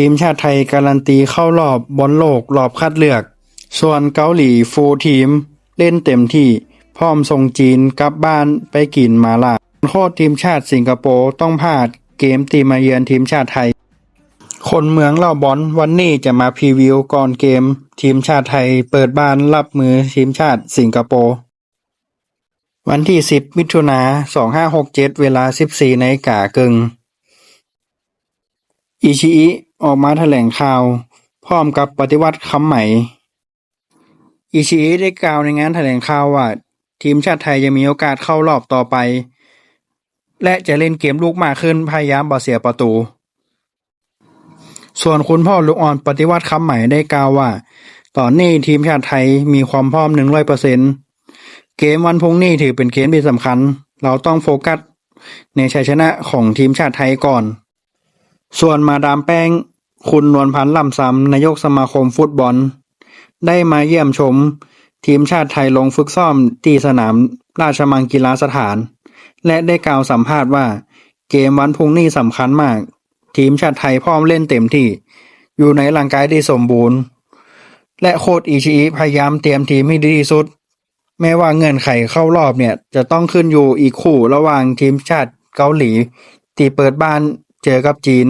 ทีมชาติไทยการันตีเข้ารอบบอลโลกรอบคัดเลือก ส่วนเกาหลีฟูลทีม เล่นเต็มที่พร้อมส่งจีนกลับบ้านไปกินมาล่าโค้ชทีมชาติสิงคโปร์ต้องพลาดเกมตีมาเยือนทีมชาติไทย คนเมืองเล่าบอลวันนี้จะมาพรีวิวก่อนเกม ทีมชาติไทยเปิดบ้านรับมือทีมชาติสิงคโปร์วันที่ 10 มิถุนา2567 เวลา 14นาฬิกากึงอิชิอิ ออกมาแถลงข่าว พร้อมกับปฏิวัติคำใหม่ อิชิอิได้กล่าวในงานแถลงข่าวว่า ทีมชาติไทยจะมีโอกาสเข้ารอบต่อไป และจะเล่นเกมลูกมากขึ้นพยายามบ่เสียประตู ส่วนคุณพ่อลูกอ่อนปฏิวัติคำใหม่ได้กล่าวว่า ตอนนี้ทีมชาติไทยมีความพร้อม100%เปอร์เซ็นเกมวันพุ่งนี้ถือเป็นเกมที่สำคัญ เราต้องโฟกัสในชัยชนะของทีมชาติไทยก่อน ส่วนมาดามแป้ง คุณนวลพันธ์ล่ำซ้ำนายกสมาคมฟุตบอล ได้มาเยี่ยมชม ทีมชาติไทยลงฝึกซ้อมที่สนามราชมังกีฬาสถาน และได้กล่าวสัมภาษณ์ว่า เกมวันพรุ่งนี้สำคัญมาก ทีมชาติไทยพร้อมเล่นเต็มที่ อยู่ในร่างกายที่สมบูรณ์ และโค้ชอิชิอิพยายามเตรียมทีมให้ดีที่สุด แม้ว่าเงื่อนไขเข้ารอบเนี่ยจะต้องขึ้นอยู่อีกคู่ระหว่างทีมชาติเกาหลี ที่เปิดบ้านเจอกับจีน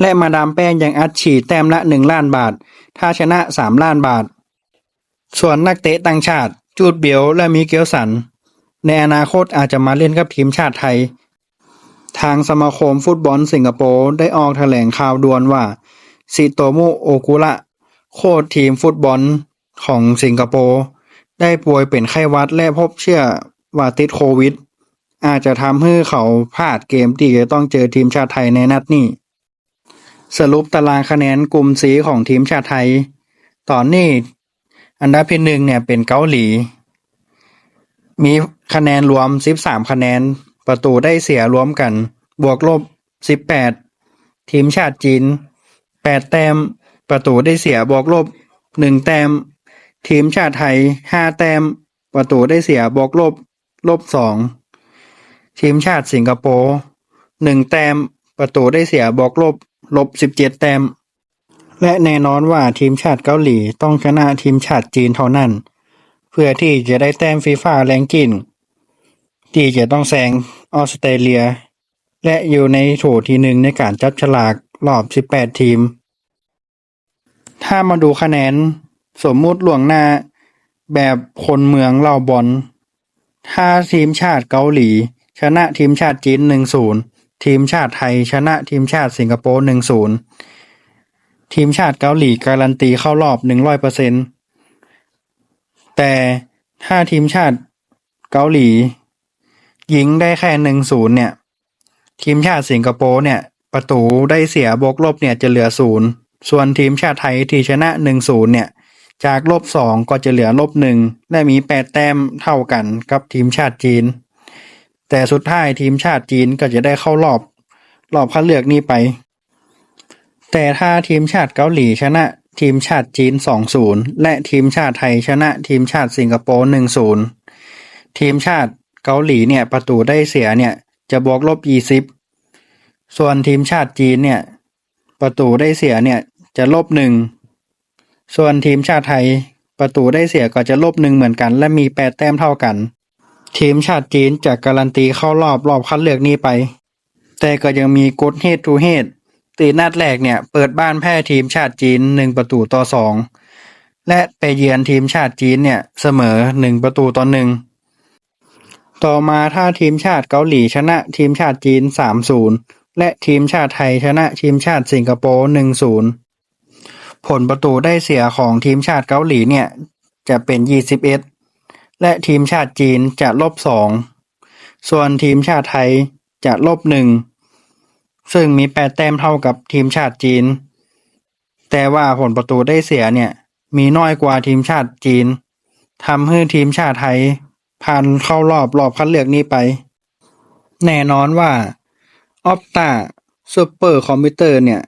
และมาดามแป้งยังอัดฉีดแต้มละหนึ่งล้านบาท ถ้าชนะสามล้านบาท ส่วนนักเตะต่างชาติ จูดเบียวและมิเกลสัน ในอนาคตอาจจะมาเล่นกับทีมชาติไทย ทางสมาคมฟุตบอลสิงคโปร์ได้ออกแถลงข่าวด่วนว่าซิโตมุโอกุระโค้ชทีมฟุตบอลของสิงคโปร์ได้ป่วยเป็นไข้หวัดและพบเชื้อว่าติดโควิด อาจจะทำให้เขาพลาดเกมที่จะต้องเจอทีมชาติไทยในนัดนี้ สรุปตารางคะแนนกลุ่มสีของทีมชาติไทย ตอนนี้อันดับที่หนึ่งเนี่ยเป็นเกาหลี มีคะแนนรวม 13 คะแนน ประตูได้เสียรวมกัน บวกลบ 18 ทีมชาติจีน 8 แต้ม ประตูได้เสียบวกลบ 1 แต้ม ทีมชาติไทย 5 แต้ม ประตูได้เสียบวกลบ ลบ 2 ทีมชาติสิงคโปร์ 1 แต้ม ประตูได้เสียบวกลบ ลบ17แต้ม และแน่นอนว่าทีมชาติเกาหลีต้องชนะทีมชาติจีนเท่านั้น เพื่อที่จะได้แต้มฟีฟ่าแรงกิ้งที่จะต้องแซงออสเตรเลีย และอยู่ในโถที่หนึ่งในการจับฉลากรอบ 18 ทีม ถ้ามาดูคะแนน สมมุติล่วงหน้าแบบคนเมืองเล่าบอลถ้าทีมชาติเกาหลี ชนะทีมชาติจีน 1-0 ทีมชาติไทยชนะทีมชาติสิงคโปร์1-0ทีมชาติเกาหลีการันตีเข้ารอบ100%แต่ถ้าทีมชาติเกาหลียิงได้แค่หนึ่งศูนย์เนี่ย ทีมชาติสิงคโปร์เนี่ย ประตูได้เสียบวกลบเนี่ยจะเหลือศูนย์ส่วนทีมชาติไทยที่ชนะหนึ่งศูนย์เนี่ย จากลบสองก็จะเหลือลบหนึ่งและมีแปดแต้มเท่ากันกับทีมชาติจีน แต่สุดท้ายทีมชาติจีนก็จะได้เข้ารอบ รอบคัดเลือกนี้ไป แต่ถ้าทีมชาติเกาหลีชนะ ทีมชาติจีน 2-0 และทีมชาติไทยชนะ ทีมชาติสิงคโปร์ 1-0 ทีมชาติเกาหลีเนี่ยประตูได้เสียเนี่ยจะบวกลบ 20 ส่วนทีมชาติจีนเนี่ยประตูได้เสียเนี่ยจะลบหนึ่ง ส่วนทีมชาติไทยประตูได้เสียก็จะลบหนึ่งเหมือนกัน และมีแปดแต้มเท่ากัน ทีมชาติจีนจะการันตีเข้ารอบรอบคัดเลือกนี้ไป แต่ก็ยังมีกฎเฮดทูเฮดตีนัดแรกเนี่ยเปิดบ้านแพ้ทีมชาติจีนหนึ่งประตูต่อสองและไปเยือนทีมชาติจีนเนี่ยเสมอหนึ่งประตูต่อหนึ่งต่อมาถ้าทีมชาติเกาหลีชนะทีมชาติจีนสามศูนย์และทีมชาติไทยชนะทีมชาติสิงคโปร์หนึ่งศูนย์ผลประตูได้เสียของทีมชาติเกาหลีเนี่ยจะเป็นยี่สิบเอ็ด และทีมชาติจีนจะลบสอง ส่วนทีมชาติไทยจะลบหนึ่ง ซึ่งมีแปดแต้มเท่ากับทีมชาติจีน แต่ว่าผลประตูได้เสียเนี่ย มีน้อยกว่าทีมชาติจีนทำให้ทีมชาติไทยผ่านเข้ารอบรอบคัดเลือกนี้ไป แน่นอนว่าออปตาซูเปอร์คอมพิวเตอร์เนี่ย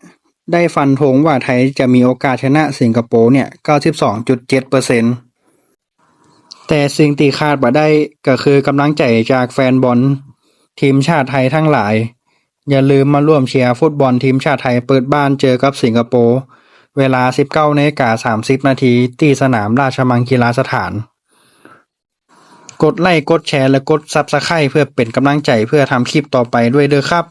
ได้ฟันธงว่าไทยจะมีโอกาสชนะสิงคโปร์เนี่ย 92.7% แต่สิ่งที่คาดบ่ได้ก็คือกำลังใจจากแฟนบอลทีมชาติไทยทั้งหลาย อย่าลืมมาร่วมเชียร์ฟุตบอลทีมชาติไทยเปิดบ้านเจอกับสิงคโปร์เวลา 19นาฬิกา30 นาทีที่สนามราชมังคีลาสถาน กดไลค์กดแชร์และกดซับสไครต์เพื่อเป็นกำลังใจเพื่อทำคลิปต่อไปด้วยเด้อครับ